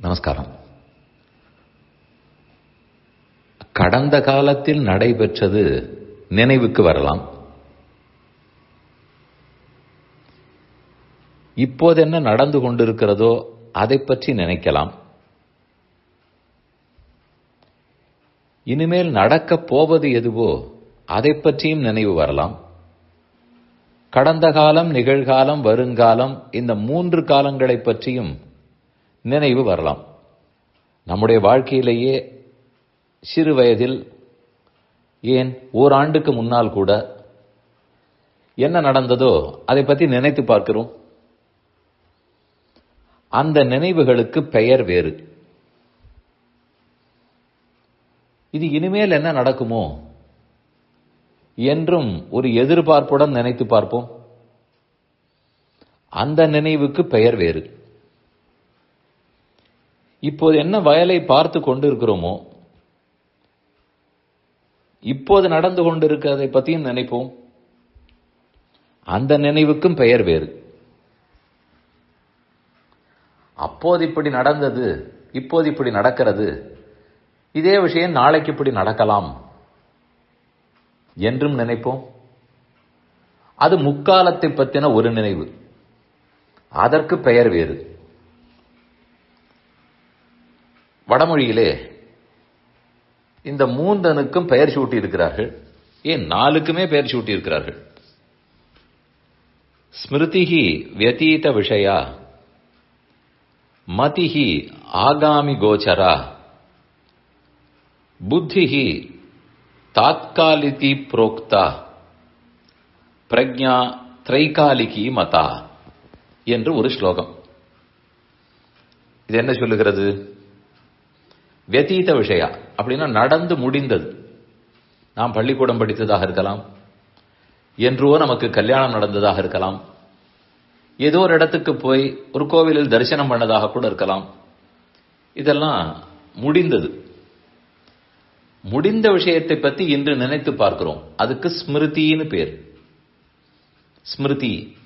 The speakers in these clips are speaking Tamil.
நமஸ்காரம். கடந்த காலத்தில் நடைபெற்றது நினைவுக்கு வரலாம். இப்போது என்ன நடந்து கொண்டிருக்கிறதோ அதை பற்றி நினைக்கலாம். இனிமேல் நடக்கப் போவது எதுவோ அதை பற்றியும் நினைவு வரலாம். கடந்த காலம் நிகழ்காலம் வருங்காலம் இந்த மூன்று காலங்களை பற்றியும் நினைவு வரலாம். நம்முடைய வாழ்க்கையிலேயே சிறு வயதில் ஏன் ஓராண்டுக்கு முன்னால் கூட என்ன நடந்ததோ அதை பற்றி நினைத்து பார்க்கிறோம். அந்த நினைவுகளுக்கு பெயர் வேறு. இது இனிமேல் என்ன நடக்குமோ என்றும் ஒரு எதிர்பார்ப்புடன் நினைத்து பார்ப்போம். அந்த நினைவுக்கு பெயர் வேறு. இப்போது என்ன வயலை பார்த்து கொண்டிருக்கிறோமோ இப்போது நடந்து கொண்டிருக்கிறதை பற்றியும் நினைப்போம். அந்த நினைவுக்கும் பெயர் வேறு. அப்போது இப்படி நடந்தது இப்போது இப்படி நடக்கிறது இதே விஷயம் நாளைக்கு இப்படி நடக்கலாம் என்றும் நினைப்போம். அது முக்காலத்தை பற்றின ஒரு நினைவு. அதற்கு பெயர் வேறு. வடமொழியிலே இந்த மூந்தனுக்கும் பெயர் சூட்டி இருக்கிறார்கள் ஏன் நாலுக்குமே பெயர் சூட்டி இருக்கிறார்கள் ஸ்மிருதிஹி வியதீத விஷயா மதிஹி ஆகாமி கோச்சரா புத்திஹி தாத்காலிதி புரோக்தா பிரக்ஞா திரைகாலிகி மதா என்று ஒரு ஸ்லோகம். இது என்ன சொல்லுகிறது? வெத்தீத விஷயா அப்படின்னா நடந்து முடிந்தது. நாம் பள்ளிக்கூடம் படித்ததாக இருக்கலாம். என்றோ நமக்கு கல்யாணம் நடந்ததாக இருக்கலாம். ஏதோ ஒரு இடத்துக்கு போய் ஒரு கோவிலில் தரிசனம் பண்ணதாக கூட இருக்கலாம். இதெல்லாம் முடிந்தது. முடிந்த விஷயத்தை பற்றி இன்று நினைத்து பார்க்கிறோம். அதுக்கு ஸ்மிருதின்னு பேர். ஸ்மிருதி.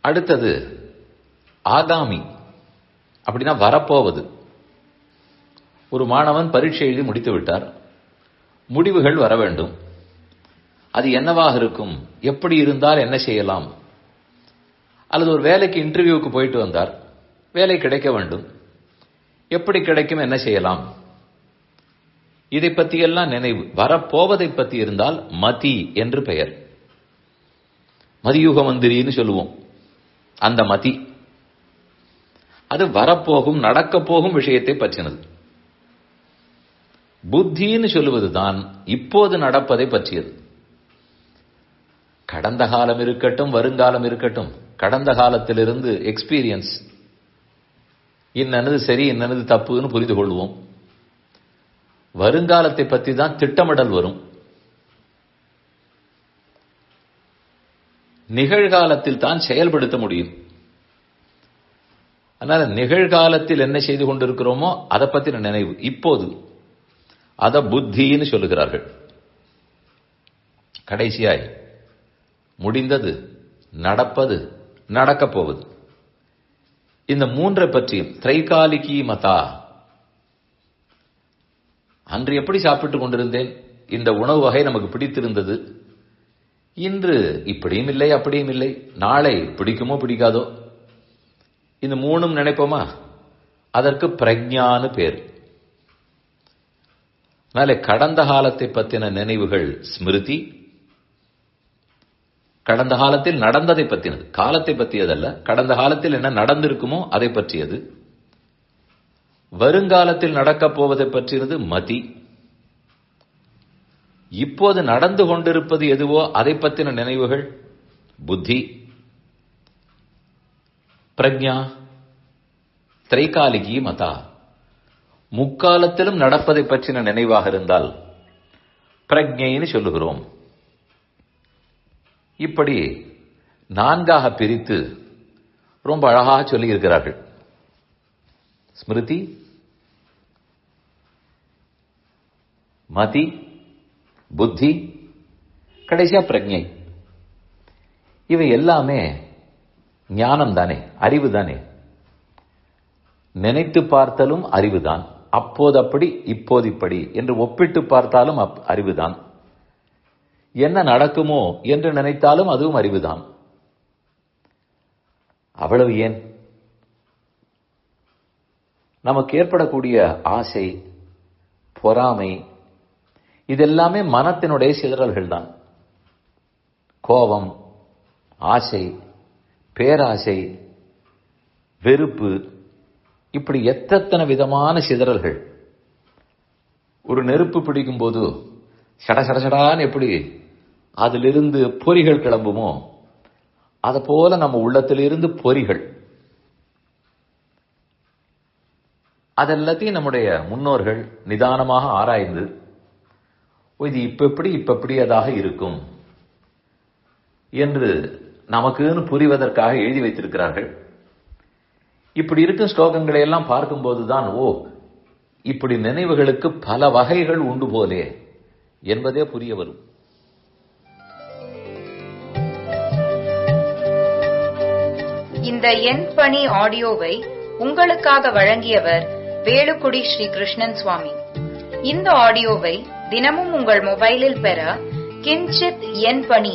அடுத்தது ஆகாமி. அப்படின்னா வரப்போவது. ஒரு மாணவன் பரீட்சை எழுதி முடித்து விட்டார். முடிவுகள் வர வேண்டும். அது என்னவாக இருக்கும்? எப்படி இருந்தால் என்ன செய்யலாம்? அல்லது ஒரு வேலைக்கு இன்டர்வியூவுக்கு போயிட்டு வந்தார். வேலை கிடைக்க வேண்டும். எப்படி கிடைக்கும் என்ன செய்யலாம்? இதை பற்றியெல்லாம் நினைவு. வரப்போவதை பற்றி இருந்தால் மதி என்று பெயர். மதியுக மந்திரின்னு சொல்லுவோம். அந்த மதி. அது வரப்போகும் நடக்கப் போகும் விஷயத்தை பற்றினது. புத்தின்னு சொல்லுவதுதான் இப்போது நடப்பதை பற்றியது. கடந்த காலம் இருக்கட்டும் வருங்காலம் இருக்கட்டும் கடந்த காலத்திலிருந்து எக்ஸ்பீரியன்ஸ் இன்னனது சரி இன்னனது தப்புன்னு புரிந்து கொள்வோம். வருங்காலத்தை பற்றி தான் திட்டமிடல் வரும். நிகழ்காலத்தில் தான் செயல்படுத்த முடியும். அதனால நிகழ்காலத்தில் என்ன செய்து கொண்டிருக்கிறோமோ அதை பற்றின நினைவு. இப்போது அத புத்தின்னு சொல்லுகிறார்கள். கடைசியாய் முடிந்தது நடப்பது நடக்கப் போவது. இந்த மூன்றை பற்றியும் திரைகாலிகி மதா அன்று எப்படி சாப்பிட்டுக் கொண்டிருந்தேன்? இந்த உணவு வகை நமக்கு பிடித்திருந்தது. இன்று இப்படியும் இல்லை அப்படியும் இல்லை. நாளை பிடிக்குமோ பிடிக்காதோ? இந்த மூணும் நினைப்போமா? அதற்கு பிரஜான்னு பேர். அதனால கடந்த காலத்தை பற்றின நினைவுகள் ஸ்மிருதி கடந்த காலத்தில் நடந்ததை பற்றினது காலத்தை பற்றியதல்ல கடந்த காலத்தில் என்ன நடந்திருக்குமோ அதை பற்றியது. வருங்காலத்தில் நடக்கப் போவதை பற்றியது மதி. இப்போது நடந்து கொண்டிருப்பது எதுவோ அதை பற்றின நினைவுகள் புத்தி. பிரக்ஞா திரைகாலிகி மதா. முக்காலத்திலும் நடப்பதை பற்றின நினைவாக இருந்தால் பிரக்ஞைன்னு சொல்லுகிறோம். இப்படி நான்காக பிரித்து ரொம்ப அழகாக சொல்லியிருக்கிறார்கள். ஸ்மிருதி மதி புத்தி கடைசியா பிரஜை இவை எல்லாமே ஞானம் தானே அறிவு தானே நினைத்து பார்த்தலும் அறிவுதான். அப்போது அப்படி இப்போது இப்படி என்று ஒப்பிட்டு பார்த்தாலும் அப்- அறிவுதான். என்ன நடக்குமோ என்று நினைத்தாலும் அதுவும் அறிவுதான். அவ்வளவு ஏன்? நமக்கு ஏற்படக்கூடிய ஆசை பொறாமை இதெல்லாமே மனத்தினுடைய சிதறல்கள் தான் கோபம் ஆசை பேராசை வெறுப்பு இப்படி எத்தனை விதமான சிதறல்கள். ஒரு நெருப்பு பிடிக்கும் போது சட சடசடான்னு எப்படி அதிலிருந்து பொறிகள் கிளம்புமோ அதை போல நம்ம உள்ளத்திலிருந்து பொறிகள். அதெல்லாத்தையும் நம்முடைய முன்னோர்கள் நிதானமாக ஆராய்ந்து இது இப்ப எப்படி இப்ப எப்படியதாக இருக்கும்? என்று நமக்குன்னு புரிவதற்காக எழுதி வைத்திருக்கிறார்கள். இப்படி இருக்கும் ஸ்லோகங்களை எல்லாம் பார்க்கும்போது தான் ஓ இப்படி நினைவுகளுக்கு பல வகைகள் உண்டு போலே என்பதே புரிய வரும். இந்த எண் பணி ஆடியோவை உங்களுக்காக வழங்கியவர் வேலுக்குடி ஸ்ரீ கிருஷ்ணன் சுவாமி. இந்த ஆடியோவை தினமும் உங்கள் மொபைலில் பெற கிஞ்சித் எண் பணி